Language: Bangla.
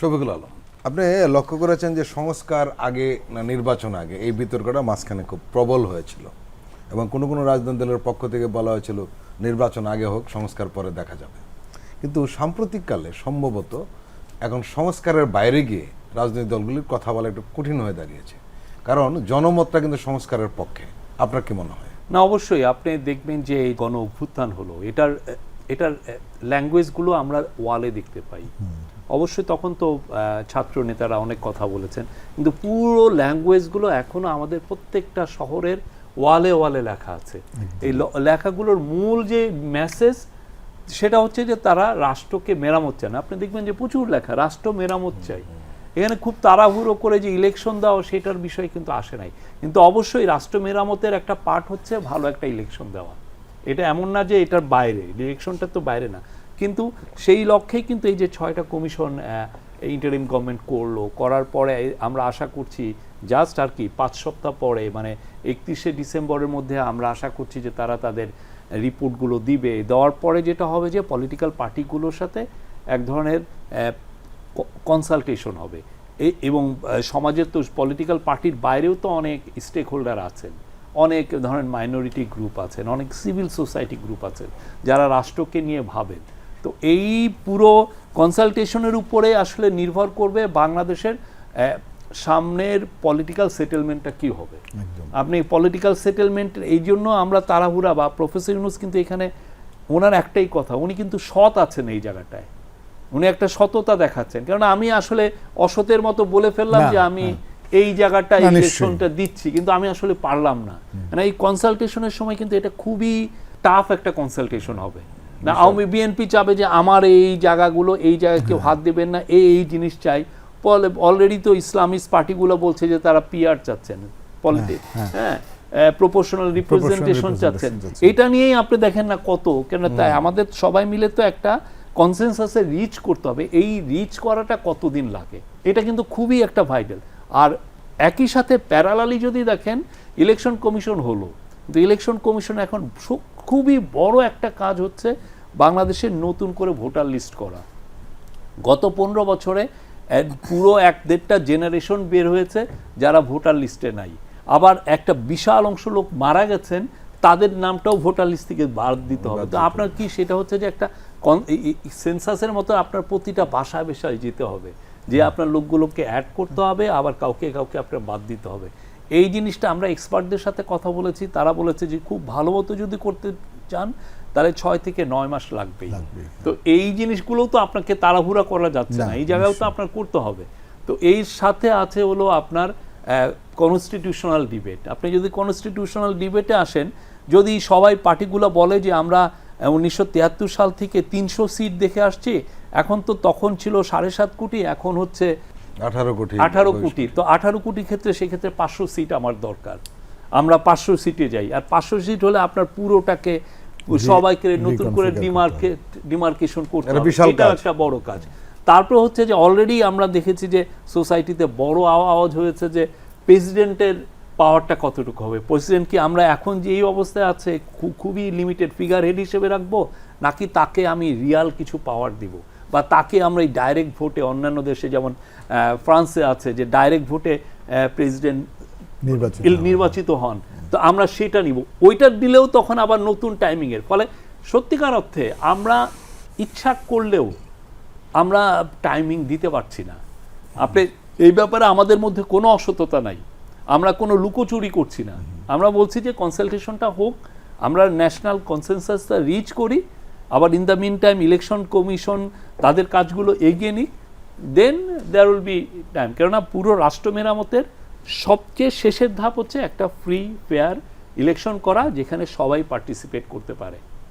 শফিকুল আলম। আপনি লক্ষ্য করেছেন যে সংস্কার আগে না নির্বাচন আগে এই বিতর্কটা মাঝখানে খুব প্রবল হয়েছিল এবং কোনো কোনো রাজনৈতিক দলের পক্ষ থেকে বলা হয়েছিল নির্বাচন আগে হোক সংস্কার পরে দেখা যাবে। কিন্তু সাম্প্রতিককালে সম্ভবত এখন সংস্কারের বাইরে গিয়ে রাজনৈতিক দলগুলির কথা বলা একটু কঠিন হয়ে দাঁড়িয়েছে। কারণ জনমতটা কিন্তু সংস্কারের পক্ষে। আপনার কি মনে হয়? না অবশ্যই। আপনি দেখবেন যে এই গণ অভ্যুত্থান হলো এটার এটার ল্যাঙ্গুয়েজগুলো আমরা ওয়ালে দেখতে পাই। অবশ্যই তখন তো ছাত্র নেতারা অনেক কথা বলেছেন। কিন্তু পুরো ল্যাঙ্গুয়েজগুলো এখনও আমাদের প্রত্যেকটা শহরের ওয়ালে ওয়ালে লেখা আছে। এই লেখাগুলোর মূল যে মেসেজ সেটা হচ্ছে যে তারা রাষ্ট্রকে মেরামত চান আপনি দেখবেন যে প্রচুর লেখা রাষ্ট্র মেরামত চাই এখানে খুব তাড়াহুড়ো করে যে ইলেকশন দেওয়া সেটার বিষয় কিন্তু আসে নাই। কিন্তু অবশ্যই রাষ্ট্র মেরামতের একটা পার্ট হচ্ছে ভালো একটা ইলেকশন দেওয়া। এটা এমন না যে এটার বাইরে ইলেকশনটা তো বাইরে না। কিন্তু সেই লক্ষ্যেই কিন্তু এই যে ছয়টা কমিশন ইন্টারিম গভর্নমেন্ট করল, করার পরে আমরা আশা করছি জাস্ট আর কি পাঁচ সপ্তাহ পরে মানে একত্রিশে ডিসেম্বরের মধ্যে আমরা আশা করছি যে তারা তাদের রিপোর্টগুলো দিবে। দেওয়ার পরে যেটা হবে যে পলিটিক্যাল পার্টিগুলোর সাথে এক ধরনের কনসালটেশন হবে। এবং সমাজের তো পলিটিক্যাল পার্টির বাইরেও তো অনেক স্টেক হোল্ডার আছেন। অনেক ধরেন মাইনরিটি গ্রুপ আছেন, অনেক সিভিল সোসাইটি গ্রুপ আছেন, যারা রাষ্ট্রকে নিয়ে ভাবেন। তো এই পুরো কনসালটেশনের উপরে আসলে নির্ভর করবে বাংলাদেশের সামনের পলিটিক্যাল সেটেলমেন্টটা কি হবে। আপনি পলিটিক্যাল সেটেলমেন্ট এই জন্য আমরা তাড়াহুড়া বা প্রফেসর ইউনুস কিন্তু এখানে ওনার একটাই কথা উনি কিন্তু সৎ আছেন এই জায়গাটায়। উনি একটা সততা দেখাচ্ছেন। কারণ আমি আসলে অসতের মতো বলে ফেললাম যে আমি এই জায়গাটা ইলেকশনটা দিচ্ছি কিন্তু আমি আসলে পারলাম না। মানে এই কনসালটেশনের সময় কিন্তু এটা খুবই টাফ একটা কনসালটেশন হবে। না আওয়ামী বিএনপি চাবে যে আমার এই জায়গাগুলো এই জায়গায় কেউ হাত দেবেন না এই এই জিনিস চাই। অলরেডি তো ইসলামিস্ট পার্টিগুলো বলছে যে তারা পিআর চাচ্ছেন পলিটিক্স হ্যাঁ প্রপোর্শনাল রিপ্রেজেন্টেশন চাচ্ছেন। চাচ্ছেন। এটা নিয়েই আপনি দেখেন না কত কেন তাই আমাদের সবাই মিলে তো একটা কনসেনসাসে রিচ করতে হবে। এই রিচ করাটা কতদিন লাগে? এটা কিন্তু খুবই একটা ভাইটাল আর একই সাথে প্যারালালি যদি দেখেন ইলেকশন কমিশন হলো। কিন্তু ইলেকশন কমিশন এখন খুবই বড় একটা কাজ হচ্ছে বাংলাদেশের নতুন করে ভোটার লিস্ট করা। গত পনেরো বছরে পুরো এক দেড়টা জেনারেশন বের হয়েছে যারা ভোটার লিস্টে নাই। আবার একটা বিশাল অংশ লোক মারা গেছেন তাদের নামটাও ভোটার লিস্ট থেকে বাদ দিতে হবে। তো আপনার কি সেটা হচ্ছে যে একটা সেন্সাসের মতো আপনার প্রতিটা বাসা বেশায় যেতে হবে। যে আপনার লোকগুলোকে অ্যাড করতে হবে আবার কাউকে কাউকে আপনার বাদ দিতে হবে। এই জিনিসটা আমরা এক্সপার্টদের সাথে কথা বলেছি তারা বলেছে যে খুব ভালো মতো যদি করতে চান তাহলে ছয় থেকে নয় মাস লাগবেই। লাগবেই, তো এই জিনিসগুলো তো আপনাকে তাড়াহুড়া করা যাচ্ছে না। না, এই জায়গাও তো আপনার করতে হবে। তো এই সাথে আছে হলো আপনার কনস্টিটিউশনাল ডিবেট আপনি যদি কনস্টিটিউশনাল ডিবেটে আসেন যদি সবাই পার্টিগুলো বলে যে আমরা উনিশশো তিয়াত্তর সাল থেকে তিনশো সিট দেখে আসছি এখন তো তখন ছিল সাড়ে সাত কোটি এখন হচ্ছে আঠারো কোটি আঠারো কোটি। তো আঠারো কোটি ক্ষেত্রে সেক্ষেত্রে পাঁচশো সিট আমার দরকার। আমরা পাঁচশো সিটে যাই। আর পাঁচশো সিট হলে আপনার পুরোটাকে সবাইকে নতুন করে ডিমার্কেট ডিমার্কেশন করতে এটা হবে। এটা একটা বড় কাজ। তারপর হচ্ছে যে অলরেডি আমরা দেখেছি যে সোসাইটিতে বড় আওয়াজ হয়েছে যে প্রেসিডেন্টের পাওয়ারটা কতটুকু হবে? প্রেসিডেন্ট কি আমরা এখন যে এই অবস্থায় আছে খুবই লিমিটেড ফিগার হেড হিসেবে রাখব নাকি তাকে আমি রিয়াল কিছু পাওয়ার দিব? বা তাকে আমরা এই ডাইরেক্ট ভোটে অন্যান্য দেশে যেমন ফ্রান্সে আছে যে ডাইরেক্ট ভোটে প্রেসিডেন্ট নির্বাচিত হন। তো আমরা সেটা নিব। ওইটা দিলেও তখন আবার নতুন টাইমিং এর। ফলে সত্যিকার অর্থে আমরা ইচ্ছা করলেও আমরা টাইমিং দিতে পারছি না। আপনি এই ব্যাপারে আমাদের মধ্যে কোনো অসততা নাই। আমরা কোনো লুকোচুরি করছি না। আমরা বলছি যে কনসালটেশনটা হোক আমরা ন্যাশনাল কনসেনসাসটা রিচ করি আবার in the mean time election commission তাদের কাজগুলো এগিয়ে নিক দেন দেয়ার উইল বি টাইম কেননা পুরো রাষ্ট্র মেরামতের সবচেয়ে শেষের ধাপ হচ্ছে একটা ফ্রি ফেয়ার ইলেকশন করা যেখানে সবাই পার্টিসিপেট করতে পারে।